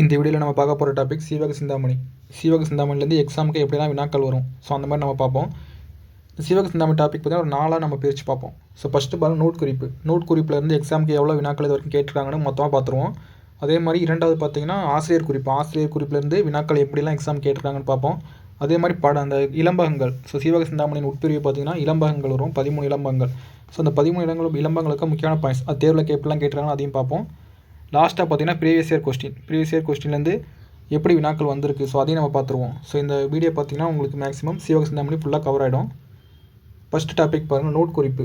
இந்த வீடியோவில் நம்ம பார்க்க போகிற டாபிக் சீவக சிந்தாமணி. சீவக சிந்தாமணிலேருந்து எக்ஸாமுக்கு எப்படிலாம் வினாக்கள் வரும்? ஸோ அந்த மாதிரி நம்ம பார்ப்போம். சீவக சிந்தாமணி டாபிக் பார்த்தீங்கன்னா ஒரு நாளாக நம்ம பிரித்து பார்ப்போம். ஸோ ஃபஸ்ட்டு பாருங்க நோட் குறிப்பு. நோட் குறிப்பிலேருந்து எக்ஸாமுக்கு எவ்வளோ வினாக்கள் இது வரைக்கும் கேட்டிருக்காங்கன்னு மொத்தமாக பார்த்துருவோம். அதே மாதிரி இரண்டாவது பார்த்தீங்கன்னா ஆசிரியர் குறிப்பு. ஆசிரியர் குறிப்பிலேருந்து வினாக்கள் எப்படிலாம் எக்ஸாம் கேட்டிருக்காங்கன்னு பார்ப்போம். அதே மாதிரி பட அந்த இளம்பகங்கள் ஸோ சீவக சிந்தாமணியின் உட்பிரிவு பார்த்தீங்கன்னா இளம்பகங்கள் வரும். பதிமூணு இளம்பகங்கள் ஸோ அந்த பதிமூணு இடங்களும் இளம்பகங்களுக்கு முக்கியமான பாயிண்ட்ஸ் அது தேர்வில் எப்படிலாம் கேட்டிருக்காங்க அதையும் பார்ப்போம். லாஸ்ட்டாக பார்த்தீங்கன்னா previous year question previous year கொஸ்டின்லேருந்து எப்படி வினாக்கள் வந்திருக்கு? ஸோ அதையும் நம்ம பார்த்துருவோம். ஸோ இந்த வீடியோ பார்த்தீங்கன்னா உங்களுக்கு மேக்ஸிமம் சிவக சிந்தாமணி ஃபுல்லாக கவர் ஆகிடும் ஃபஸ்ட் டாபிக் பாருங்கள் நோட் குறிப்பு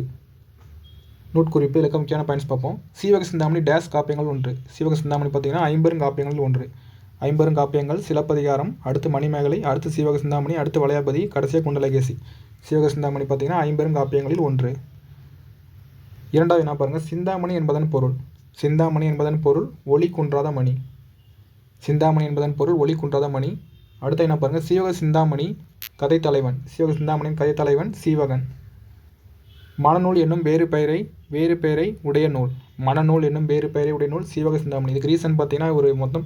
நோட் குறிப்பு இலக்க முக்கியமான பாயிண்ட்ஸ் பார்ப்போம். சீவக சிந்தாமணி டேஸ் காப்பியங்கள் ஒன்று. சீவக சிந்தாமணி பார்த்தீங்கன்னா ஐம்பெரும் காப்பியங்கள் ஒன்று. ஐம்பெரும் காப்பியங்கள் சிலப்பதிகாரம் அடுத்து மணிமேகலை அடுத்து சீவக சிந்தாமணி அடுத்து வளையாபதி கடைசியாக குண்டலகேசி. சீவக சிந்தாமணி பார்த்தீங்கன்னா ஐம்பெரும் காப்பியங்களில் ஒன்று. இரண்டாவது என்ன பாருங்கள் சிந்தாமணி என்பதன் பொருள். சிந்தாமணி என்பதன் பொருள் ஒளி குன்றாத மணி. சிந்தாமணி என்பதன் பொருள் ஒளி குன்றாத மணி. அடுத்து என்ன பாருங்கள் சீவக சிந்தாமணி கதை தலைவன். சீவக சிந்தாமணியின் கதை தலைவன் சீவகன். மனநூல் என்னும் வேறு பெயரை வேறு பெயரை உடைய நூல். மனநூல் என்னும் வேறு பெயரை உடைய நூல் சீவக சிந்தாமணி. இதுக்கு ரீசன் பார்த்தீங்கன்னா ஒரு மொத்தம்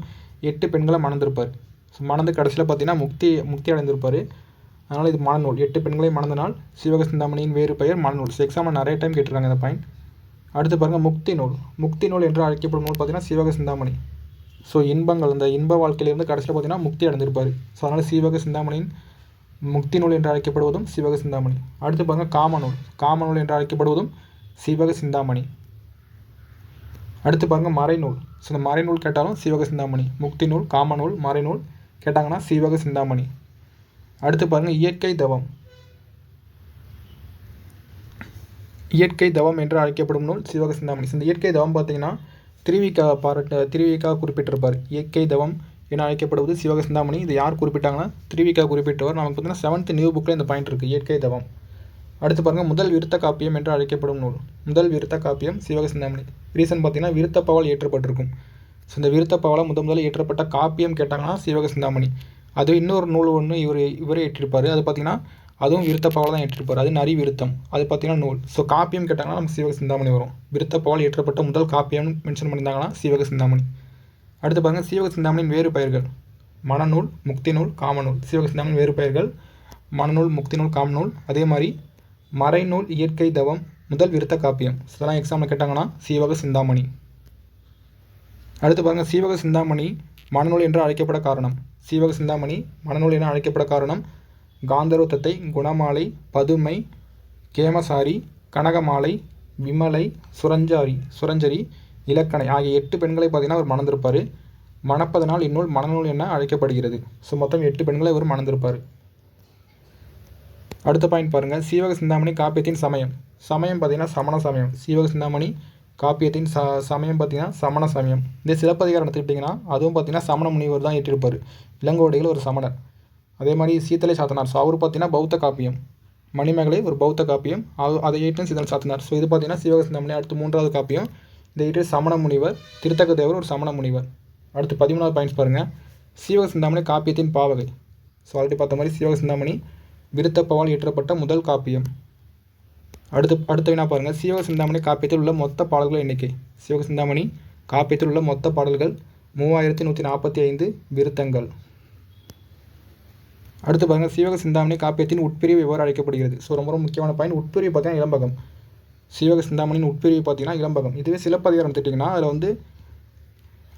எட்டு பெண்களை மணந்திருப்பார். ஸோ மணந்து கடைசியில் பார்த்தீங்கன்னா முக்தி முக்தி அடைந்திருப்பார். அதனால் இது மனநூல். எட்டு பெண்களை மணந்தனால் சிவக சிந்தாமணியின் வேறு பெயர் மனநூல். ஸோ எக்ஸாமில் நிறைய டைம் கேட்டிருக்காங்க இந்த பாயிண்ட் அடுத்து பாருங்கள் முக்தி நூல். முக்தி நூல் என்று அழைக்கப்படும் நூல் பார்த்தீங்கன்னா சிவக சிந்தாமணி. ஸோ இன்பங்கள் அந்த இன்ப வாழ்க்கையிலிருந்து கடைசியில் பார்த்தீங்கன்னா முக்தி அடைந்திருப்பார். ஸோ அதனால் சிவக சிந்தாமணியின் முக்தி நூல் என்று அழைக்கப்படுவதும் சிவக சிந்தாமணி. அடுத்து பாருங்கள் காமநூல் காமநூல் என்று அழைக்கப்படுவதும் சிவக சிந்தாமணி. அடுத்து பாருங்க மறைநூல் ஸோ இந்த மறைநூல் கேட்டாலும் சிவக சிந்தாமணி. முக்தி நூல் காமநூல் மறைநூல் கேட்டாங்கன்னா சிவக சிந்தாமணி. அடுத்து பாருங்கள் இயற்கை தவம். இயற்கை தவம் என்று அழைக்கப்படும் நூல் சிவக சிந்தாமணி. இந்த இயற்கை தவம் பார்த்தீங்கன்னா திருவிக்கா பாராட்ட திருவிக்கா குறிப்பிட்டிருப்பார். இயற்கை தவம் என அழைக்கப்படுவது சிவக சிந்தாமணி. இது யார் குறிப்பிட்டாங்கன்னா திருவிக்கா குறிப்பிட்டவர். நமக்கு பார்த்தீங்கன்னா செவன்த் நியூ புக்கில் இந்த பாயிண்ட் இருக்குது இயற்கை தவம். அடுத்து பாருங்கள் முதல் விருத்த காப்பியம் என்று அழைக்கப்படும் நூல். முதல் விருத்த காப்பியம் சிவக சிந்தாமணி. ரீசன் பார்த்தீங்கன்னா விருத்தப்பாவால் ஏற்றப்பட்டிருக்கும். ஸோ இந்த விருத்தப்பாவால் முதல் முதல்ல ஏற்றப்பட்ட காப்பியம் கேட்டாங்கன்னா சிவக சிந்தாமணி. அது இன்னொரு நூல் ஒன்று இவர் இவரே ஏற்றிருப்பார். அது பார்த்தீங்கன்னா அதுவும் விருத்தப்பாவால் தான் ஏற்றிருப்பார். அது நரி விருத்தம். அது பார்த்தீங்கன்னா நூல். ஸோ காப்பியம் கேட்டாங்கன்னா நமக்கு சிவக சிந்தாமணி வரும். விருத்தப்பாவால் ஏற்றப்பட்ட முதல் காப்பியம்னு மென்ஷன் பண்ணியிருந்தாங்கன்னா சிவக சிந்தாமணி. அடுத்து பாருங்கள் சிவக சிந்தாமணியின் வேறு பெயர்கள். மனநூல் முக்தி நூல் காமநூல். சிவக சிந்தாமணி வேறு பெயர்கள். மனநூல் முக்தி நூல் காமநூல். அதே மாதிரி மறைநூல் இயற்கை தவம் முதல் விருத்த காப்பியம். இதெல்லாம் எக்ஸாமில் கேட்டாங்கன்னா சீவக சிந்தாமணி. அடுத்து பாருங்கள் சீவக சிந்தாமணி மனநூல் என்று அழைக்கப்பட காரணம். சீவக சிந்தாமணி மனநூல் என அழைக்கப்பட காரணம் காந்தருத்தத்தை குணமாலை பதுமை கேமசாரி கனகமாலை விமலை சுரஞ்சாரி சுரஞ்சரி இலக்கணை ஆகிய எட்டு பெண்களை பார்த்தீங்கன்னா அவர் மணந்திருப்பார். மணப்பதனால் இந்நூல் மனநூல் என அழைக்கப்படுகிறது. ஸோ மொத்தம் எட்டு பெண்களை இவர் மணந்திருப்பார். அடுத்த பாயிண்ட் பாருங்கள் சீவக சிந்தாமணி காப்பியத்தின் சமயம். சமயம் பார்த்தீங்கன்னா சமண சமயம். சீவக சிந்தாமணி காப்பியத்தின் ச சமயம் பார்த்தீங்கன்னா சமண சமயம். இந்த சிலப்பதிகாரம் எடுத்துக்கிட்டிங்கன்னா அதுவும் பார்த்தீங்கன்னா சமண முனிவர் தான் ஏற்றிருப்பார். இளங்கோடிகள் ஒரு சமணர். அதே மாதிரி சீத்தலை சாத்தனார். ஸோ அவர் பார்த்தீங்கன்னா பௌத்த காப்பியம். மணிமேகலை ஒரு பௌத்த காப்பியம். அது அதை ஏற்றும் சீதன் சாத்தனார். ஸோ இது பார்த்தீங்கன்னா சிவக சிந்தாமணி அடுத்து மூன்றாவது காப்பியம். இந்த இரு சமண முனிவர் திருத்தக்க தேவர் ஒரு சமண முனிவர். அடுத்து பதிமூணாவது பாயிண்ட்ஸ் பாருங்கள் சீவக சிந்தாமணி காப்பியத்தின் பாவகை. ஸோ ஆல்ரெடி பார்த்த மாதிரி சீவக சிந்தாமணி விருத்தப்பவால் இயற்றப்பட்ட முதல் காப்பியம். அடுத்து அடுத்த வினா பாருங்கள் சீவக சிந்தாமணி காப்பியத்தில் உள்ள மொத்த பாடல்கள் எண்ணிக்கை. சிவக சிந்தாமணி காப்பியத்தில் உள்ள மொத்த பாடல்கள் மூவாயிரத்தி நூற்றி நாற்பத்தி ஐந்து விருத்தங்கள். அடுத்து பாருங்கள் சீவக சிந்தாமணி காப்பியத்தின் உட்பிரிவு எவ்வாறு அழைக்கப்படுகிறது? ஸோ ரொம்ப ரொம்ப முக்கியமான பாயிண்ட் உட்பிரிவு பார்த்தீங்கன்னா இளம்பகம். சீவக சிந்தாமணியின் உட்பிரிவு பார்த்தீங்கன்னா இளம்பகம். இதுவே சிலப்பதிகாரம் திட்டிங்கன்னா அதில் வந்து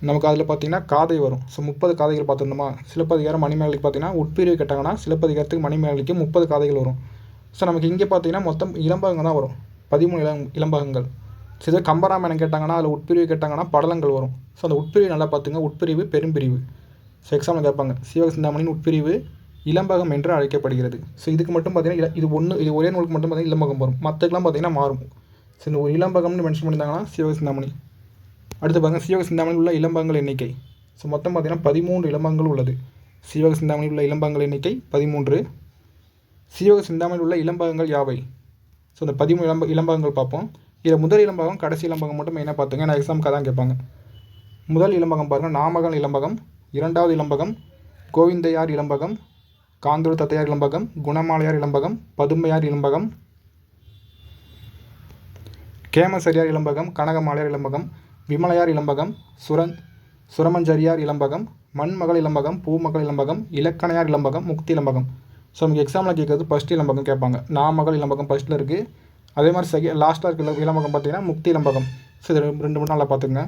நமக்கு அதில் பார்த்தீங்கன்னா காதை வரும். ஸோ முப்பது காதைகள் பார்த்துருந்தோமா சிலப்பதிகாரம் மணிமேகலைக்கு பார்த்தீங்கன்னா உட்பிரிவு கேட்டாங்கன்னா சிலப்பதிகாரத்துக்கு மணிமேகலைக்கு முப்பது காதைகள் வரும். ஸோ நமக்கு இங்கே பார்த்தீங்கன்னா மொத்தம் இளம்பகங்கள் தான் வரும். பதிமூணு இளம் இளம்பகங்கள். ஸோ இதே கம்பராமாயணம் கேட்டாங்கன்னா அதில் உட்பிரிவு கேட்டாங்கன்னா படலங்கள் வரும். ஸோ அந்த உட்பிரிவு நல்லா பார்த்துங்க. உட்பிரிவு பெரும்பிரிவு. ஸோ எக்ஸாமில் கேட்பாங்க. சிவக சிந்தாமணியின் உட்பிரிவு இளம்பகம் என்று அழைக்கப்படுகிறது. ஸோ இதுக்கு மட்டும் பார்த்தீங்கன்னா இது ஒன்று இது ஒரே நூலுக்கு மட்டும் பார்த்தீங்கன்னா இளம்பகம் வரும். மற்றக்கெல்லாம் பார்த்தீங்கன்னா மாறும். ஸோ ஒரு இளம்பகம்னு மென்ஷன் பண்ணியிருந்தாங்கன்னா சிவக சிந்தாமணி. அடுத்து பாருங்கள் சிவக சிந்தாமணியில் உள்ள இளம்பகங்கள் எண்ணிக்கை. ஸோ மொத்தம் பார்த்தீங்கன்னா பதிமூன்று இளம்பகங்கள் உள்ளது. சிவக சிந்தாமணியில் உள்ள இளம்பகங்கள் எண்ணிக்கை பதிமூன்று. சிவக சிந்தாமணியில் உள்ள இளம்பகங்கள் யாவை? ஸோ இந்த பதிமூணு இளம்ப இளம்பகங்கள் பார்ப்போம். இதில் முதல் இளம்பகம் கடைசி இளம்பகம் மட்டும் மெயினாக பார்த்துங்க? நான் எக்ஸாமுக்கு தான் கேட்பாங்க. முதல் இளம்பகம் பாருங்கள் நாமகன் இளம்பகம் இரண்டாவது இளம்பகம் கோவிந்தையார் இளம்பகம் காந்தூர் தத்தையார் இளம்பகம் குணமாலையார் இளம்பகம் பதுமையார் இளம்பகம் கேமசரியார் இளம்பகம் கனகமாலையார் இளம்பகம் விமலையார் இளம்பகம் சுரன் சுரமஞ்சரியார் இளம்பகம் மண்மகள் இளம்பகம் பூமகள் இளம்பகம் இலக்கணையார் இளம்பகம் முக்தி இளம்பகம். ஸோ நமக்கு எக்ஸாமில் கேட்குறது ஃபஸ்ட் இளம்பகம் கேட்பாங்க. நாமகள் இளம்பகம் ஃபஸ்ட்டில் இருக்குது அதே மாதிரி செகண்ட் லாஸ்ட்டாக இருக்க இளம்பகம் பார்த்தீங்கன்னா முக்தி இளம்பகம். ஸோ இது ரெண்டு மூணு நாளில் பார்த்துங்க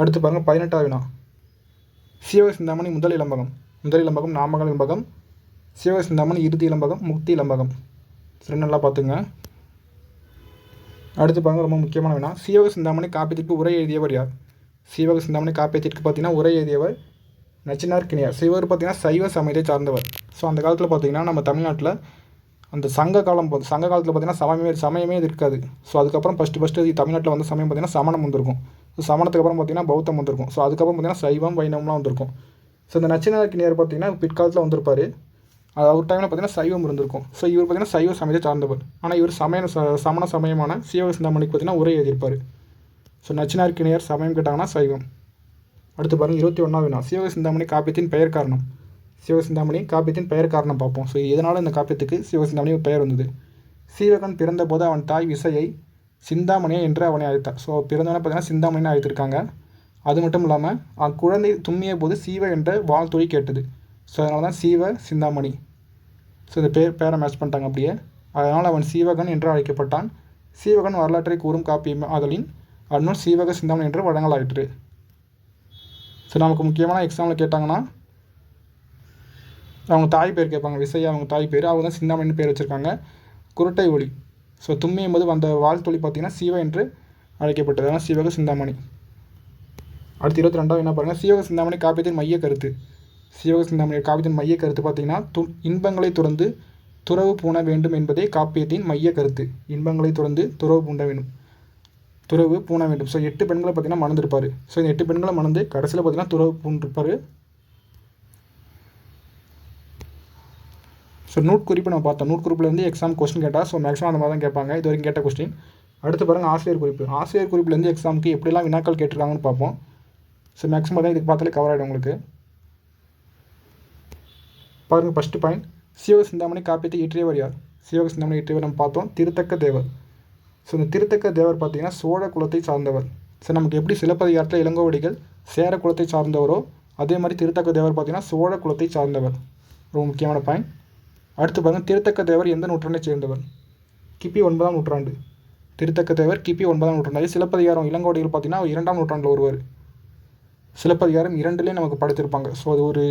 அடுத்து பாருங்கள் பதினெட்டாவது வினா. சிவக சிந்தாமணி முதல் இளம்பகம். முதல் இலம்பகம் நாமகள் இலம்பகம் சிவக இறுதி இளம்பகம் முக்தி இலம்பகம். ரெண்டு நல்லா பார்த்துங்க. அடுத்து பாருங்க ரொம்ப முக்கியமான வினா. சீவக சிந்தாமணி காப்பியத்திற்கு உரை எழுதியவர் யார்? சீவக சிந்தாமணி காப்பியத்திற்கு பார்த்தீங்கன்னா உரை எழுதியவர் நச்சினார் கிணியார். சிவர் பார்த்தீங்கன்னா சைவ சமயத்தை சார்ந்தவர். ஸோ அந்த காலத்தில் பார்த்தீங்கன்னா நம்ம தமிழ்நாட்டில் அந்த சங்க காலம் போது சங்க காலத்தில் பார்த்தீங்கன்னா சமயமே சமயமே இது இருக்காது. ஸோ அதுக்கப்புறம் ஃபஸ்ட்டு ஃபஸ்ட்டு தமிழ்நாட்டில் வந்து சமயம் பார்த்தீங்கன்னா சமணம் வந்திருக்கும். ஸோ சமணத்துக்கு அப்புறம் பார்த்தீங்கன்னா பௌத்தம் வந்திருக்கும். ஸோ அதுக்கப்புறம் பார்த்தீங்கன்னா சைவம் வைணவம்லாம் வந்திருக்கும். ஸோ இந்த நச்சினார் நேர் பார்த்தீங்கன்னா பிற்காலத்தில் வந்திருப்பார். அது அவர் டைமில் பார்த்தீங்கன்னா சைவம் இருந்திருக்கும். ஸோ இவர் பார்த்தீங்கன்னா சைவ சமயத்தை சார்ந்தவர். ஆனால் இவர் சமய ச- சமண சமயமான சீவக சிந்தாமணிக்கு பார்த்தீங்கன்னா உரை எழுதியிருப்பார். ஸோ நச்சினார் நேர் சமயம் கேட்டாங்கன்னா சைவம். அடுத்து பாருங்க இருபத்தி ஒன்றாவது வினா சிவக சிந்தாமணி காப்பியத்தின் பெயர் காரணம். சிவக சிந்தாமணி காப்பியத்தின் பெயர் காரணம் பார்ப்போம். ஸோ இதனால் இந்த காப்பியத்துக்கு சிவக சிந்தாமணி பெயர் வந்தது? சீவகன் பிறந்தபோது அவன் தாய் விசையை சிந்தாமணியை என்று அவனை அழைத்தார். ஸோ பிறந்தவனை பார்த்தீங்கன்னா சிந்தாமணின்னு அழைத்திருக்காங்க. அது மட்டும் இல்லாமல் அக்குழந்தை தும்மிய போது சீவ என்ற வாழ்த்தொழி கேட்டது. ஸோ அதனால தான் சீவ சிந்தாமணி. ஸோ இந்த பேர் பேரை மேட்ச் பண்ணிட்டாங்க அப்படியே. அதனால் அவன் சீவகன் என்று அழைக்கப்பட்டான். சீவகன் வரலாற்றை கூறும் காப்பியம் ஆதலின் அந்நூல் சீவக சிந்தாமணி என்று வழங்கலாயிற்று ஸோ நமக்கு முக்கியமான எக்ஸாமில் கேட்டாங்கன்னா அவங்க தாய் பேர் கேட்பாங்க. விசையா அவங்க தாய் பேர். அவங்க தான் சிந்தாமணின்னு பேர் வச்சுருக்காங்க. குருட்டை ஒளி. ஸோ தும்மியும் போது வந்த வாழ்த்தொழி பார்த்தீங்கன்னா சிவ என்று அழைக்கப்பட்டது. அதனால் சிவக சிந்தாமணி. அடுத்து இருபத்தி ரெண்டாவது என்ன பாருங்கள் சிவக சிந்தாமணி காப்பியத்தின் மைய கருத்து. சிவக சிந்தாமணி காப்பியத்தின் மைய கருத்து பார்த்தீங்கன்னா து இன்பங்களை துறந்து துறவு பூண வேண்டும் என்பதே காப்பியத்தின் மைய கருத்து. இன்பங்களை துறந்து துறவு பூண்ட வேண்டும். துறவு பூண வேண்டும். ஸோ எட்டு பெண்களை பார்த்தீங்கன்னா மணந்திருப்பார். ஸோ இந்த எட்டு பெண்களை மணந்து கடைசியில் பார்த்தீங்கன்னா துறவு பூண்டிருப்பார் ஸோ நோட் குறிப்பு நம்ம பார்த்தோம். நோட் குறிப்பிலேருந்து எக்ஸாம் கொஸ்டின் கேட்டால் ஸோ மேக்ஸிமம் அந்த மாதிரி தான் கேட்பாங்க. இது வரைக்கும் கேட்ட கொஸ்டின் அடுத்து பாருங்கள் ஆசிரியர் குறிப்பு. ஆசிரியர் குறிப்பிலேருந்து எக்ஸாமுக்கு எப்படிலாம் வினாக்கள் கேட்டிருக்காங்கன்னு பார்ப்போம். ஸோ மேக்ஸிமம் தான் இதுக்கு பார்த்தாலே கவர் ஆகிடும் உங்களுக்கு. பாருங்கள் ஃபஸ்ட்டு பாயிண்ட் சிவக சிந்தாமணி காப்பியத்தை இயற்றியவர் யார்? சிவக சிந்தாமணி இயற்றியவர் நம்ம பார்த்தோம். திருத்தக்க தேவர். ஸோ இந்த திருத்தக்க தேவர் பார்த்தீங்கன்னா சோழ குலத்தை சார்ந்தவர். ஸோ நமக்கு எப்படி சிலப்பதிகாரத்தில் இளங்கோவடிகள் சேர குலத்தை சார்ந்தவரோ அதே மாதிரி திருத்தக்க தேவர் பார்த்தீங்கன்னா சோழ குலத்தை சார்ந்தவர். ரொம்ப முக்கியமான பாயிண்ட் அடுத்து பாருங்கள் திருத்தக்க தேவர் எந்த நூற்றாண்டை சேர்ந்தவர்? கிபி ஒன்பதாம் நூற்றாண்டு. திருத்தக்க தேவர் கிபி ஒன்பதாம் நூற்றாண்டு. சிலப்பதிகாரம் இளங்கோடிகள் பார்த்தீங்கன்னா அவர் இரண்டாம் நூற்றாண்டில் ஒருவர். சிலப்பதிகாரம் இரண்டுலேயே நமக்கு படைத்திருப்பாங்க. ஸோ அது ஒரு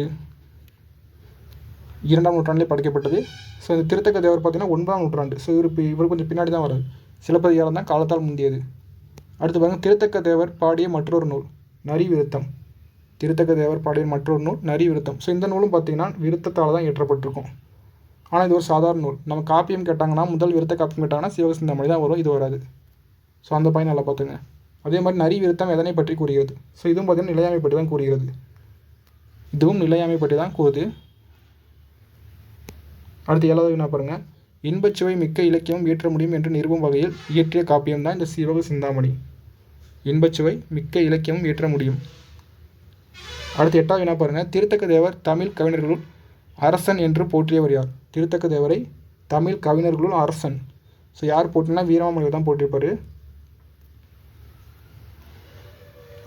இரண்டாம் நூற்றாண்டிலே படைக்கப்பட்டது. ஸோ இந்த திருத்தக்க தேவர் பார்த்தீங்கன்னா ஒன்பதாம் நூற்றாண்டு. ஸோ இவர் இப்போ இவர் கொஞ்சம் பின்னாடி தான் வராது சிலப்பதிகாரம் தான் காலத்தால் முந்தியது. அடுத்து பாருங்கள் திருத்தக்க தேவர் பாடிய மற்றொரு நூல் நரி விருத்தம் திருத்தக்க தேவர் பாடிய மற்றொரு நூல் நரி விருத்தம் ஸோ இந்த நூலும் பார்த்தீங்கன்னா விருத்தத்தால் தான் இயற்றப்பட்டிருக்கும். ஆனால் இது ஒரு சாதாரண நூல். நம்ம காப்பியம் கேட்டாங்கன்னா முதல் விருத்த காப்பியம் கேட்டாங்கன்னா சிவகசிந்தாமணி தான் வரும் இது வராது. ஸோ அந்த பையன் நல்லா பார்த்துங்க. அதே மாதிரி நரி விருத்தம் எதனை பற்றி கூறுகிறது? ஸோ இதுவும் பார்த்தீங்கன்னா நிலையாமை பற்றி தான் கூறுகிறது. இதுவும் நிலையாமை பற்றி தான் கூறுது. அடுத்து ஏழாவது வினா பாருங்கள் இன்பச்சுவை மிக்க இலக்கியம் இயற்ற முடியும் என்று நிறுவும் வகையில் இயற்றிய காப்பியம் தான் இந்த சிவக சிந்தாமணி. இன்பச்சுவை மிக்க இலக்கியம் இயற்ற முடியும். அடுத்து எட்டாவது வினா பாருங்கள் திருத்தக்க தேவர் தமிழ் கவிஞர்களுள் அரசன் என்று போற்றியவர் யார்? திருத்தக்க தேவரை தமிழ் கவிஞர்களுள் அரசன். ஸோ யார் போட்டினா வீரமாமணிவர் தான் போட்டிருப்பார்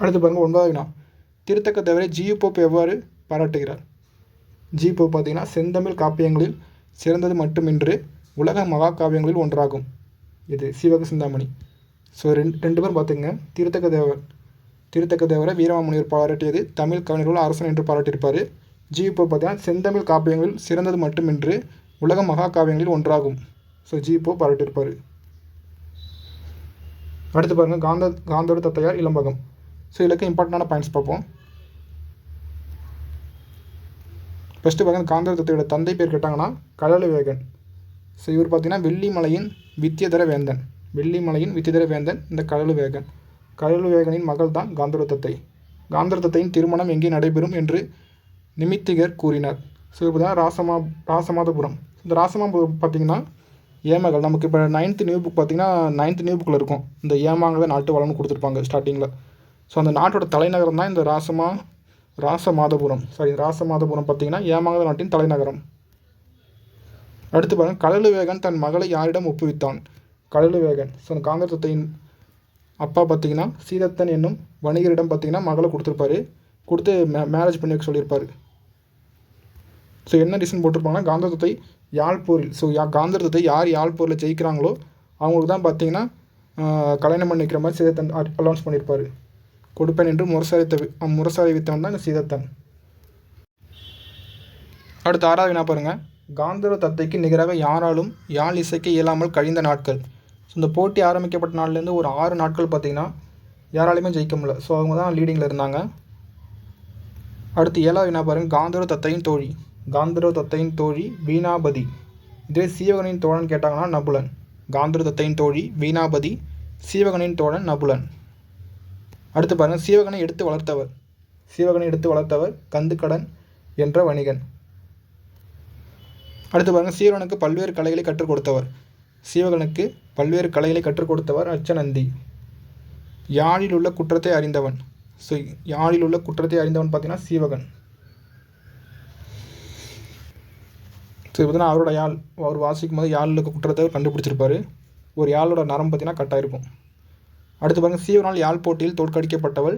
அடுத்து பாருங்க ஒன்பதாவது வினா திருத்தக்க தேவரை ஜியு போப் எவ்வாறு பாராட்டுகிறார்? ஜி இப்போ பார்த்தீங்கன்னா செந்தமிழ் காப்பியங்களில் சிறந்தது மட்டுமின்றி உலக மகாகாவியங்களில் ஒன்றாகும். இது சிவக சிந்தாமணி. ஸோ ரெண்டு ரெண்டு பேரும் பார்த்துங்க திருத்தக்க தேவர். திருத்தக்க தேவரை வீரமாமுனிவர் பாராட்டியது தமிழ் கவிஞர்கள் அரசன் என்று பாராட்டியிருப்பார். ஜி இப்போ பார்த்தீங்கன்னா செந்தமிழ் காப்பியங்களில் சிறந்தது மட்டுமின்றி உலக மகாகாவியங்களில் ஒன்றாகும். ஸோ ஜி இப்போ பாராட்டியிருப்பார். அடுத்து பாருங்கள் காந்த காந்தோட தத்தையார் இளம்பகம். ஸோ இதுக்கு இம்பார்ட்டண்டான பாயிண்ட்ஸ் பார்ப்போம். ஃபஸ்ட்டு பார்த்தீங்கன்னா காந்தர் தத்தையோட தந்தை பேர் கேட்டாங்கன்னா கடலு வேகன் ஸோ இவர் பார்த்தீங்கன்னா வெள்ளிமலையின் வித்தியதர வேந்தன் வெள்ளிமலையின் வித்தியதர வேந்தன் இந்த கடலு வேகன் கடலு வேகனின் மகள் தான் காந்தர தத்தை. காந்தர தத்தையின் திருமணம் எங்கே நடைபெறும் என்று நிமித்திகர் கூறினார். ஸோ இப்போ தான் ராசமா ராசமாதபுரம். இந்த ராசமாபுரம் பார்த்தீங்கன்னா ஏமகள். நமக்கு இப்போ நைன்த்து நியூ புக் பார்த்தீங்கன்னா நைன்த்து நியூ புக்கில் இருக்கும். இந்த ஏமாங்கவே நாட்டு வளம்னு கொடுத்துருப்பாங்க ஸ்டார்டிங்கில் ஸோ அந்த நாட்டோட தலைநகரம் தான் இந்த ராசமா ராசமாதபுரம். சாரி ராசமாதபுரம் பார்த்தீங்கன்னா ஏமாத நாட்டின் தலைநகரம். அடுத்து பாருங்க கடலுவேகன் தன் மகளை யாரிடம் ஒப்புவித்தான்? கடலுவேகன். ஸோ அந்த காங்கிரசத்தையின் அப்பா பார்த்தீங்கன்னா சீதத்தன் என்னும் வணிகரிடம் பார்த்தீங்கன்னா மகளை கொடுத்துருப்பாரு. கொடுத்து மே மேரேஜ் பண்ணி வைக்க சொல்லியிருப்பாரு. ஸோ என்ன ரீசன் போட்டிருப்பாங்கன்னா காந்தரத்தை யாழ்ப்பூரில் ஸோ யா காந்தரத்தை யார் யாழ்ப்பூரில் ஜெயிக்கிறாங்களோ அவங்களுக்கு தான் பார்த்தீங்கன்னா கல்யாணம் பண்ணிக்கிற மாதிரி சீதத்தன் அலௌன்ஸ் பண்ணியிருப்பாரு. கொடுப்பேன் என்று முரசரித்த முரசரி வித்தவன் தான் சீதத்தன். அடுத்து ஆறாவது வினா பாருங்க. காந்தர்வ தத்தைக்கு நிகராக யாராலும் யாழ் இசைக்க இயலாமல் கழிந்த நாட்கள். ஸோ இந்த போட்டி ஆரம்பிக்கப்பட்ட நாள்லேருந்து ஒரு ஆறு நாட்கள் பார்த்தீங்கன்னா யாராலையுமே ஜெயிக்க முடியல. ஸோ அவங்க தான் லீடிங்கில் இருந்தாங்க. அடுத்து ஏழாவது வினா பாருங்க. காந்தர்வ தத்தையின் தோழி. காந்தர்வ தத்தையின் தோழி வீணாபதி. இதே சீவகனின் தோழன் கேட்டாங்கன்னா நபுலன். காந்தர்வ தத்தையின் தோழி வீணாபதி சீவகனின் தோழன் நபுலன். அடுத்து பாருங்கள் சீவகனை எடுத்து வளர்த்தவர். சீவகனை எடுத்து வளர்த்தவர் கந்துக்கடன் என்ற வணிகன். அடுத்து பாருங்கள் சீவகனுக்கு பல்வேறு கலைகளை கற்றுக் கொடுத்தவர். சீவகனுக்கு பல்வேறு கலைகளை கற்றுக் கொடுத்தவர் அச்சநந்தி யாழில் உள்ள குற்றத்தை அறிந்தவன். ஸோ யாழில் உள்ள குற்றத்தை அறிந்தவன் பார்த்தீங்கன்னா சீவகன். ஸோ பார்த்தீங்கன்னா அவரோட யாழ். அவர் வாசிக்கும் போது யாழில் இருக்க குற்றத்தை அவர் கண்டுபிடிச்சிருப்பாரு. ஒரு யாழோட நரம் பார்த்தீங்கன்னா கட்டாயிருக்கும். அடுத்து பாருங்கள் சீவனால் யாழ் போட்டியில் தோற்கடிக்கப்பட்டவள்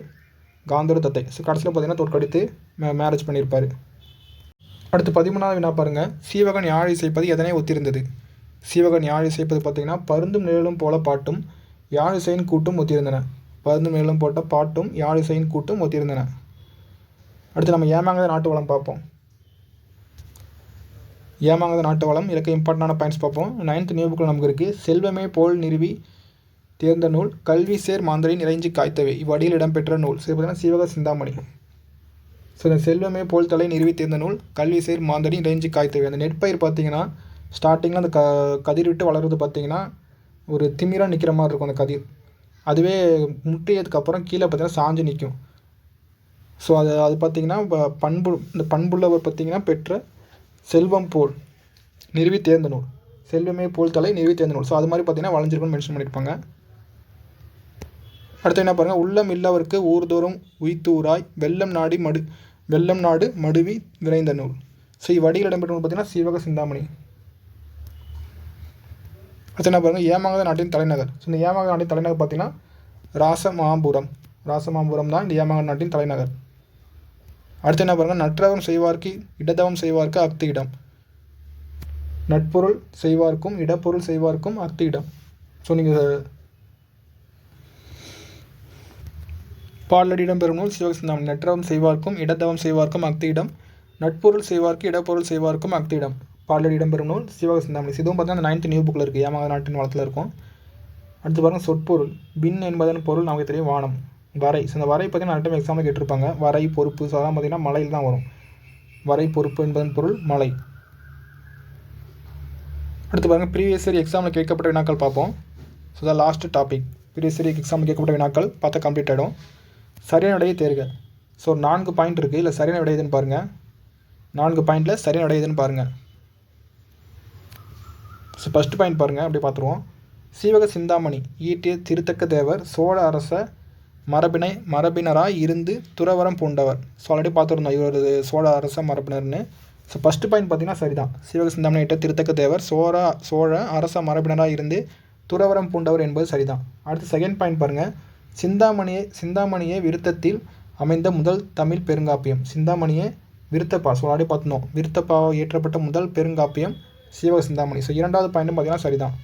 காந்தர தத்தை. ஸோ கடைசியில் பார்த்தீங்கன்னா தோற்கடித்து மே மேரேஜ் பண்ணியிருப்பார். அடுத்து பதிமூணாவது வினா பாருங்க சீவகன் யாழ் இசைப்பது எதனை ஒத்திருந்தது? சீவகன் யாழ் இசைப்பது பார்த்தீங்கன்னா பருந்தும் நிழலும் போல பாட்டும் யாழ் இசையின் கூட்டும் ஒத்திருந்தன. பருந்தும் நிழலும் போட்ட பாட்டும் யாழ் இசையின் கூட்டும் ஒத்திருந்தன. அடுத்து நம்ம ஏமாங்கத நாட்டு வளம் பார்ப்போம். ஏமாங்கத நாட்டு வளம் இலக்க இம்பார்ட்டண்டான பாயிண்ட்ஸ் பார்ப்போம். நைன்த் நியூ புக்கில் நமக்கு இருக்குது செல்வமே போல் நிறுவி தேர்ந்த நூல் கல்வி சேர் மாந்தரின் இறைஞ்சி காய்த்தவை. இவ்வடியில் இடம்பெற்ற நூல் சரி பார்த்தீங்கன்னா சிவக சிந்தாமணி. ஸோ இந்த செல்வமே போல் தலை நிறுவி தேர்ந்த நூல் கல்வி சேர் மாந்தரின் இறைஞ்சி காய்த்தவை. அந்த நெற்பயிர் பார்த்தீங்கன்னா ஸ்டார்டிங்கில் அந்த க கதிர் விட்டு வளர்றது பார்த்தீங்கன்னா ஒரு திமிராக நிற்கிற மாதிரி இருக்கும் அந்த கதிர். அதுவே முட்டியதுக்கப்புறம் கீழே பார்த்தீங்கன்னா சாஞ்சு நிற்கும் ஸோ அது அது பார்த்தீங்கன்னா பண்பு இந்த பண்புள்ளவர் பார்த்திங்கன்னா பெற்ற செல்வம் போல் நிறுவி தேர்ந்த நூல். செல்வமே போல் தலை நிறுவி தேர்ந்த நூல். ஸோ அது மாதிரி பார்த்தீங்கன்னா வளைஞ்சிருக்குன்னு மென்ஷன் பண்ணியிருப்பாங்க. அடுத்து என்ன பாருங்கள் உள்ளம் இல்லவருக்கு ஊர்தோறும் உய்த்தூராய் வெள்ளம் நாடி மடு வெள்ளம் நாடு மடுவி விரைந்த நூல். ஸோ இவ்வடியில் இடம்பெற்ற நூல் பார்த்தீங்கன்னா சீவக சிந்தாமணி. அடுத்து என்ன பாருங்கள் ஏமாங்கத நாட்டின் தலைநகர். ஸோ இந்த ஏமாங்கத நாட்டின் தலைநகர் பார்த்தீங்கன்னா ராசமாபுரம் ராசமாபுரம் தான் இந்த ஏமாங்கத நாட்டின் தலைநகர். அடுத்து என்ன பாருங்கள் நற்றவம் செய்வார்க்கு இடதவம் செய்வார்க்கு அக்தி இடம் நட்பொருள் செய்வார்க்கும் இடப்பொருள் செய்வார்க்கும் அக்தி இடம் ஸோ நீங்கள் பாடலடி இடம்பெறும் நூல் சிவகசிந்தாமணி நற்றவம் செய்வார்க்கும் இடத்தவம் செய்வார்க்கும் அக்தியிடம் நட்பொருள் செய்வார்க்கு இடப்பொருள் செய்வார்க்கும் அக்தியிடம் பாடலடி இடம்பெறும் நூல் சிவகசிந்தாமணி இதுவும் பார்த்தீங்கன்னா அந்த நைன்த் நியூ புக்கில் இருக்குது ஏமாக நாட்டின் வளத்தில் இருக்கும். அடுத்து பாருங்க சொற்பொருள். பின் என்பதன் பொருள் நமக்கு தெரியும் வானம். வரை. ஸோ இந்த வரை பார்த்தீங்கன்னா நிறைய டைம் எக்ஸாமில் கேட்டிருப்பாங்க. வரை பொறுப்பு ஸோ அதான் பார்த்தீங்கன்னா மலையில் தான் வரும். வரை பொறுப்பு என்பதன் பொருள் மலை. அடுத்து பாருங்கள் ப்ரீவியஸ் இயர் எக்ஸாமில் கேட்கப்பட்ட வினாக்கள் பார்ப்போம். ஸோ தான் லாஸ்ட் டாபிக் ப்ரீவியஸ் இயர் எக்ஸாமில் கேட்கப்பட்ட வினாக்கள் பார்த்தா கம்ப்ளீட் ஆகிடும் சரியான விடையை தேர்க. ஸோ நான்கு பாயிண்ட் இருக்குது இல்லை சரியான விடை எதுன்னு பாருங்கள் நான்கு பாயிண்டில் சரியான விடை எதுன்னு பாருங்கள் ஸோ ஃபஸ்ட்டு பாயிண்ட் பாருங்கள் அப்படி பார்த்துருவோம் சீவக சிந்தாமணி ஈட்டிய திருத்தக்க தேவர் சோழ அரச மரபினை மரபினராக இருந்து துறவரம் பூண்டவர். ஸோ ஆல்ரெடி பார்த்துருந்தோம் இவர் சோழ அரச மரபினர்னு. ஸோ ஃபஸ்ட்டு பாயிண்ட் பார்த்தீங்கன்னா சரிதான். சீவக சிந்தாமணி ஈட்ட திருத்தக்க தேவர் சோழ சோழ அரச மரபினராக இருந்து துறவரம் பூண்டவர் என்பது சரிதான். அடுத்து செகண்ட் பாயிண்ட் பாருங்கள் சிந்தாமணியே சிந்தாமணியே விருத்தத்தில் அமைந்த முதல் தமிழ் பெருங்காப்பியம். சிந்தாமணியே விருத்தப்பா ஸோ ஆல்ரெடி பார்த்துனோம். விருத்தப்பாவை இயற்றப்பட்ட முதல் பெருங்காப்பியம் சீவக சிந்தாமணி. ஸோ இரண்டாவது பாயிண்ட்டும் பார்த்தீங்கன்னா சரிதான்.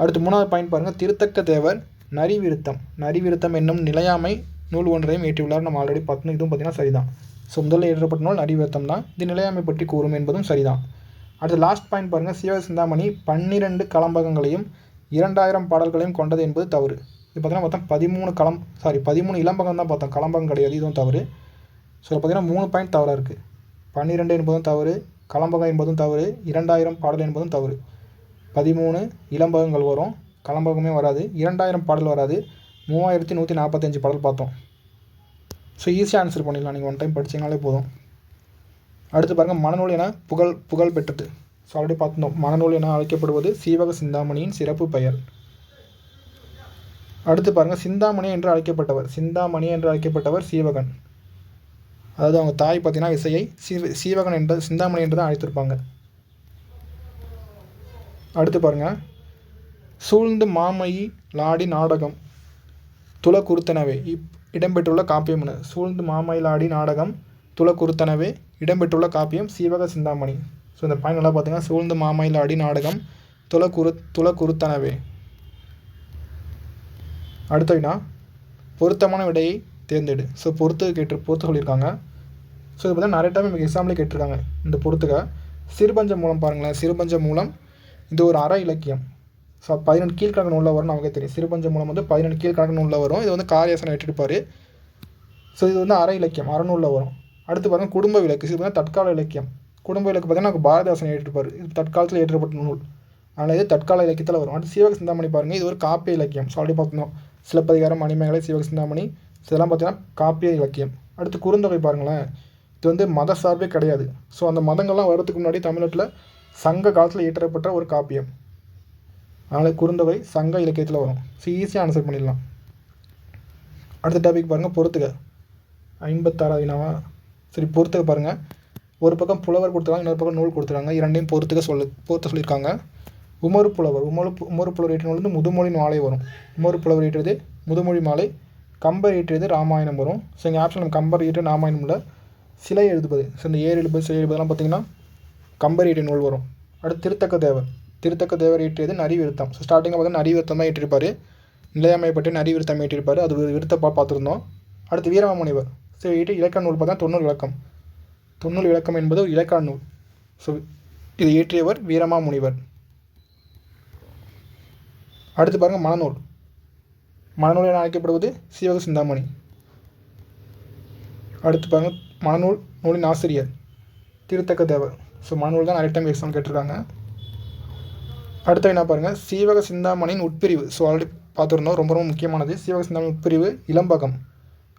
அடுத்து மூணாவது பாயிண்ட் பாருங்கள் திருத்தக்க தேவர் நரி விருத்தம் நரி விருத்தம் என்னும் நிலையாமை நூல் ஒன்றையும் ஏற்றியுள்ளார் நம்ம ஆல்ரெடி பார்த்தோம் இதுவும் பார்த்தீங்கன்னா சரிதான். ஸோ முதல்ல ஏற்றப்பட்ட நூல் நரி விருத்தம் தான். இது நிலையாமை பற்றி கூறும் என்பதும் சரிதான். அடுத்து லாஸ்ட் பாயிண்ட் பாருங்கள் சீவக சிந்தாமணி பன்னிரெண்டு களம்பகங்களையும் இரண்டாயிரம் பாடல்களையும் கொண்டது என்பது தவறு. இது பார்த்தீங்கன்னா மொத்தம் பதிமூணு களம் சாரி பதிமூணு இளம்பகம் தான் பார்த்தோம். களம்பகம் கிடையாது இதுவும் தவறு. ஸோ பார்த்தீங்கன்னா மூணு பாயிண்ட் தவறாக இருக்குது பன்னிரெண்டு என்பதும் தவறு களம்பகம் என்பதும் தவறு இரண்டாயிரம் பாடல் என்பதும் தவறு. பதிமூணு இளம்பகங்கள் வரும் களம்பகமே வராது இரண்டாயிரம் பாடல் வராது மூவாயிரத்தி நூற்றி நாற்பத்தஞ்சு பாடல் பார்த்தோம். ஸோ ஈஸியாக ஆன்சர் பண்ணிடலாம். நீங்கள் ஒன் டைம் படிச்சீங்கனாலே போதும். அடுத்து பாருங்கள் மனநூல் என புகழ் புகழ் பெற்றது. ஸோ ஆல்ரெடி பார்த்துருந்தோம். மனநூல் என அழைக்கப்படுவது சீவக சிந்தாமணியின் சிறப்பு பெயர். அடுத்து பாருங்கள் சிந்தாமணி என்று அழைக்கப்பட்டவர். சிந்தாமணி என்று அழைக்கப்பட்டவர் சீவகன். அதாவது அவங்க தாய் பார்த்தீங்கன்னா இசையை சீவ சீவகன் என்ற சிந்தாமணி என்று தான் அழைத்திருப்பாங்க. அடுத்து பாருங்க சூழ்ந்து மாமயி லாடி நாடகம் துல குருத்தனவே இப் இடம்பெற்றுள்ள காப்பியம் என்ன? சூழ்ந்து மாமயிலாடி நாடகம் துள குருத்தனவே இடம்பெற்றுள்ள காப்பியம் சீவக சிந்தாமணி. ஸோ இந்த பாயிண்ட் நல்லா பார்த்தீங்கன்னா சூழ்ந்து மாமயிலாடி நாடகம் துல குரு துல குருத்தனவே அடுத்த வினா பொருத்தமான விடையை தேர்ந்தெடு. ஸோ பொறுத்து கேட்டு பொறுத்து சொல்லியிருக்காங்க. ஸோ இது பார்த்தா நிறைய டைம் எக்ஸாம்லேயே கேட்டிருக்காங்க. இந்த பொறுத்துக்க சிறுபஞ்ச மூலம் பாருங்களேன். சிறுபஞ்ச மூலம் இது ஒரு அற இலக்கியம். ஸோ பதினெண்டு கீழ்கணக்கு நூலில் வரும் நமக்கே தெரியும். சிறுபஞ்ச மூலம் வந்து பதினெண்டு கீழ்கணக்கு நூலில் வரும். இது வந்து காரியாசனம் ஏற்றிருப்பார் ஸோ இது வந்து அற இலக்கியம். அறநூலில் வரும். அடுத்து பாருங்கள் குடும்ப விளக்கு. இது பார்த்தீங்கன்னா தற்கால இலக்கியம். குடும்ப விளக்கு பார்த்தீங்கன்னா நமக்கு பாரதிதாசன் ஏற்றிருப்பார் இது தற்காலத்தில் ஏற்றப்பட்ட நூல். அதனால் இது தற்கால இலக்கியத்தில் வரும். அடுத்து சீவக சிந்தாமணி பாருங்கள் இது ஒரு காப்பிய இலக்கியம். ஸோ அப்படி பார்த்தோம் சிலப்பதிகாரம் மணிமேகலை சிவக சிந்தாமணி இதெல்லாம் பார்த்தீங்கன்னா காப்பிய இலக்கியம். அடுத்து குறுந்தொகை பாருங்களேன். இது வந்து மத சார்பே கிடையாது. ஸோ அந்த மதங்கள்லாம் வர்றதுக்கு முன்னாடி தமிழ்நாட்டில் சங்க காலத்தில் இயற்றப்பட்ட ஒரு காப்பியம். அதனால் குறுந்தொகை சங்க இலக்கியத்தில் வரும். ஸோ ஈஸியாக ஆன்சர் பண்ணிடலாம். அடுத்த டாபிக் பாருங்கள் பொறுத்துக. ஐம்பத்தாறாவது வினாவா? சரி பொறுத்துக்க பாருங்கள் ஒரு பக்கம் புலவர் கொடுத்துருக்காங்க இன்னொரு பக்கம் நூல் கொடுத்துருக்காங்க. இரண்டையும் பொறுத்துக்க சொல்லு பொறுத்த சொல்லியிருக்காங்க. உமறு புலவர் உமறு உமறு புலவர் ஏற்றின வந்து முதுமொழி மாலை வரும். உமறு புலவர் ஏற்றியது முதுமொழி மாலை கம்பர் ஏற்றியது ராமாயணம் வரும். ஸோ இங்கே ஆப்ஷன் கம்பர் ஏற்ற ராமாயணமில் சிலை எழுதுவது ஸோ இந்த ஏர் எழுபது சிலை எழுபதெல்லாம் பார்த்தீங்கன்னா கம்பர் ஏற்றிய நூல் வரும். அடுத்து திருத்தக்க தேவர். திருத்தக்க தேவர் ஏற்றியது நரிவிருத்தம் ஸோ ஸ்டார்டிங்கில் பார்த்தீங்கன்னா நரி ஏற்றிருப்பார். நிலையாமை பற்றி நரிவிருத்தம் ஏற்றிருப்பார். அது ஒரு விருத்தப்பா பார்த்துருந்தோம். அடுத்து வீரமாமுனிவர். ஸோ ஏற்றி இலக்கண நூல் பார்த்தா தொண்ணூறு இலக்கம் தொண்ணூறு விளக்கம் என்பது ஒரு இலக்கண நூல். ஸோ இது இயற்றியவர் வீரமாமுனிவர். அடுத்து பாருங்கள் மணநூல் மணநூல் என அழைக்கப்படுவது சீவக சிந்தாமணி. அடுத்து பாருங்க மணநூல் நூலின் ஆசிரியர் திருத்தக்க தேவர். ஸோ மணநூல் தான் நிறைய டைம் எக்ஸாம் கேட்டிருக்காங்க. அடுத்து என்ன பாருங்கள் சீவக சிந்தாமணியின் உட்பிரிவு. ஸோ ஆல்ரெடி பார்த்துருந்தோம் ரொம்ப ரொம்ப முக்கியமானது. சீவக சிந்தாமணி உட்பிரிவு இளம்பகம்.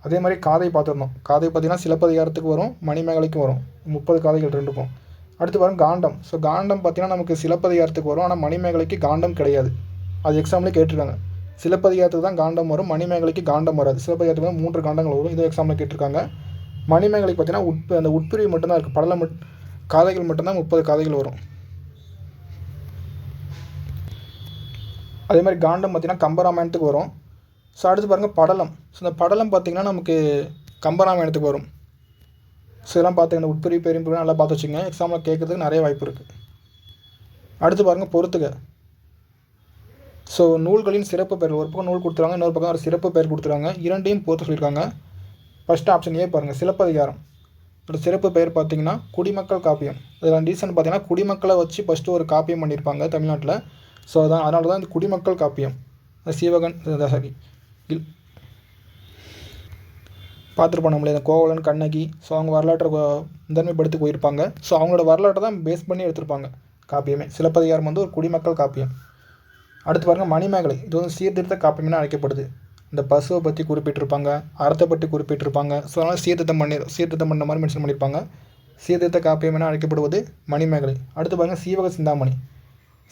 அதே மாதிரி காதை பார்த்துருந்தோம். காதை பார்த்தீங்கன்னா சிலப்பதிகாரத்துக்கு வரும் மணிமேகலைக்கும் வரும். முப்பது காதைகள் ரெண்டுக்கும். அடுத்து பாருங்கள் காண்டம். ஸோ காண்டம் பார்த்தீங்கன்னா நமக்கு சிலப்பதிகாரத்துக்கு வரும் ஆனால் மணிமேகலைக்கு காண்டம் கிடையாது. அது எக்ஸாம்லேயே கேட்டிருக்காங்க. சிலப்பதிகாரத்துக்கு தான் காண்டம் வரும் மணிமேகலைக்கு காண்டம் வராது. சிலப்பதிகாரத்துக்கு தான் மூன்று காண்டங்கள் வரும். இது எக்ஸாமில் கேட்டிருக்காங்க. மணிமேகலைக்கு பார்த்தீங்கன்னா உட்ப அந்த உட்பிரிவு மட்டும்தான் இருக்குது படலம் மட் காதைகள் மட்டும்தான் முப்பது காதைகள் வரும். அதே மாதிரி காண்டம் பார்த்திங்கன்னா கம்பராமாயணத்துக்கு வரும். ஸோ அடுத்து பாருங்கள் படலம். ஸோ இந்த படலம் பார்த்தீங்கன்னா நமக்கு கம்பராமாயணத்துக்கு வரும். ஸோ இதெல்லாம் பார்த்துங்க. உட்பிரிவு பெரும்பிரிவு நல்லா பார்த்து வச்சுங்க எக்ஸாமில் கேட்குறதுக்கு நிறைய வாய்ப்பு இருக்குது அடுத்து பாருங்கள் பொறுத்துக. ஸோ நூல்களின் சிறப்பு பெயர் ஒரு பக்கம் நூல் கொடுத்துருவாங்க இன்னொரு பக்கம் ஒரு சிறப்பு பெயர் கொடுத்துருவாங்க. இரண்டையும் பொறுத்து சொல்லியிருக்காங்க. ஃபஸ்ட்டு ஆப்ஷன் ஏ பாருங்கள் சிலப்பதிகாரம். ஒரு சிறப்பு பெயர் பார்த்தீங்கன்னா குடிமக்கள் காப்பியம். இதில் ரீசன் பார்த்தீங்கன்னா குடிமக்களை வச்சு ஃபஸ்ட்டு ஒரு காப்பியம் பண்ணியிருப்பாங்க தமிழ்நாட்டில். ஸோ அதான் அதனால தான் இந்த குடிமக்கள் காப்பியம். சீவகன் சாரி. இல். பார்த்துருப்போம் நம்மளே இந்த கோவலன் கண்ணகி ஸோ அவங்க வரலாற்றை முதன்மைப்படுத்தி போயிருப்பாங்க. ஸோ அவங்களோட வரலாற்றை தான் பேஸ் பண்ணி எடுத்திருப்பாங்க காப்பியமே. சிலப்பதிகாரம் வந்து ஒரு குடிமக்கள் காப்பியம். அடுத்து பாருங்கள் மணிமேகலை. இது வந்து சீர்திருத்த காப்பியம்னு அழைக்கப்படுது. இந்த பசுவை பற்றி குறிப்பிட்டிருப்பாங்க அறத்தை பற்றி குறிப்பிட்டிருப்பாங்க. ஸோ அதனால் சீர்திருத்தம் பண்ணி சீர்திருத்தம் பண்ண மாதிரி மென்ஷன் பண்ணியிருப்பாங்க. சீர்திருத்த காப்பியம் என அழைக்கப்படுவது மணிமேகலை. அடுத்து பாருங்கள் சீவக சிந்தாமணி.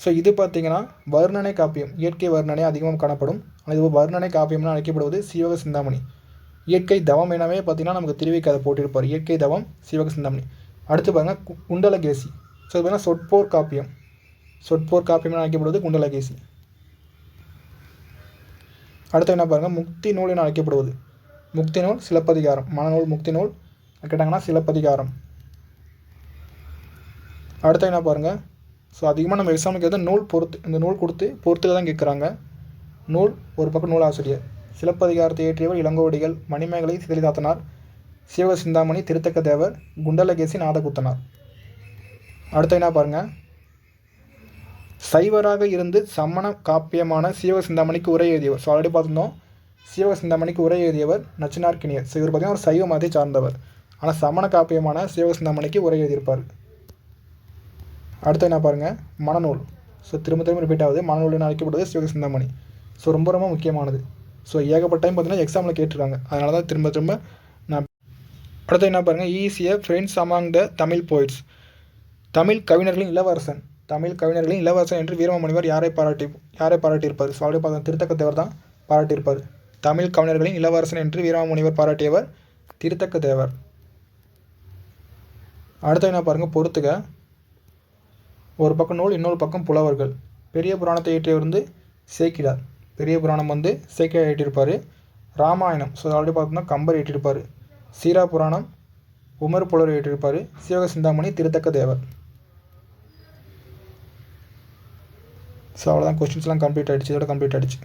ஸோ இது பார்த்தீங்கன்னா வர்ணனை காப்பியம் இயற்கை வர்ணனை அதிகமாக காணப்படும். ஆனால் இது வர்ணனை காப்பியம்னு அழைக்கப்படுவது சீவக சிந்தாமணி. இயற்கை தவம் எனவே பார்த்தீங்கன்னா நமக்கு திருவிக்காதை போட்டிருப்பார். இயற்கை தவம் சீவக சிந்தாமணி. அடுத்து பாருங்கள் கு- குண்டலகேசி. ஸோ இது பார்த்தீங்கன்னா சொற்போர் காப்பியம். சொற்போர் காப்பியம் அழைக்கப்படுவது குண்டலகேசி. அடுத்து என்ன பாருங்கள் முக்தி நூல் என அழைக்கப்படுவது. முக்தி நூல் சிலப்பதிகாரம். மனநூல் முக்தி நூல் கேட்டாங்கன்னா சிலப்பதிகாரம். அடுத்து என்ன பாருங்கள் ஸோ அதிகமாக நம்ம எக்ஸாமுக்கு எதாவது நூல் பொறுத்து இந்த நூல் கொடுத்து பொறுத்துல தான் கேட்குறாங்க நூல் ஒரு பக்கம் நூல் ஆசிரியர் சிலப்பதிகாரத்தை இயற்றியவர் இளங்கோடிகள் மணிமேகலை சிதலிதாத்தனார் சிவக சிந்தாமணி திருத்தக்க தேவர் குண்டலகேசி நாதகுத்தனார். அடுத்து என்ன பாருங்கள் சைவராக இருந்து சமண காப்பியமான சீவக சிந்தாமணிக்கு உரை எழுதியவர். ஸோ ஆல்ரெடி பார்த்துருந்தோம். சீவக சிந்தாமணிக்கு உரை எழுதியவர் நச்சினார்க்கினியர் ஸோ இவர் பார்த்தீங்கன்னா ஒரு சைவ மதத்தை சார்ந்தவர். ஆனால் சமண காப்பியமான சீவக சிந்தாமணிக்கு உரை எழுதியிருப்பார். அடுத்து என்ன பாருங்கள் மனநூல். ஸோ திரும்ப திரும்ப ரிப்பீட் ஆகுது. மனநூல் என அழைக்கப்படுவது சிவக சிந்தாமணி. ஸோ ரொம்ப ரொம்ப முக்கியமானது. ஸோ ஏகப்பட்ட டைம் பார்த்தீங்கன்னா எக்ஸாமில் கேட்டிருக்காங்க. அதனால தான் திரும்ப திரும்ப நான் அடுத்து என்ன பாருங்கள் ஈஸியாக friends among the Tamil poets Tamil கவிஞர்களின் இளவரசன். தமிழ் கவிஞர்களின் இளவரசன் என்று வீரமாமுனிவர் யாரை பாராட்டி யாரை பாராட்டியிருப்பார்? ஸோ ஆல்ரெடி பார்த்தா திருத்தக்கத்தேவர் தான் பாராட்டியிருப்பார். தமிழ் கவிஞர்களின் இளவரசன் என்று வீரமாமுனிவர் பாராட்டியவர் திருத்தக்க தேவர் அடுத்து என்ன பாருங்கள் பொறுத்துக. ஒரு பக்கம் நூல் இன்னொரு பக்கம் புலவர்கள். பெரிய புராணத்தை இயற்றியவர் வந்து சேக்கிடார். பெரிய புராணம் வந்து சேக்கிடார் இயற்றியிருப்பார். ராமாயணம் ஸோ ஆல்ரெடி பார்த்தோம்னா கம்பர் ஏற்றிருப்பார் சீரா புராணம் உமர் புலவர் ஏற்றிருப்பார் சிவக சிந்தாமணி திருத்தக்க தேவர் ஸோ அவ்வளோதான் கொஸ்டின்ஸ்லாம் கம்ப்ளீட் ஆகிடுச்சு இதோட கம்ப்ளீட் ஆகிடுச்சு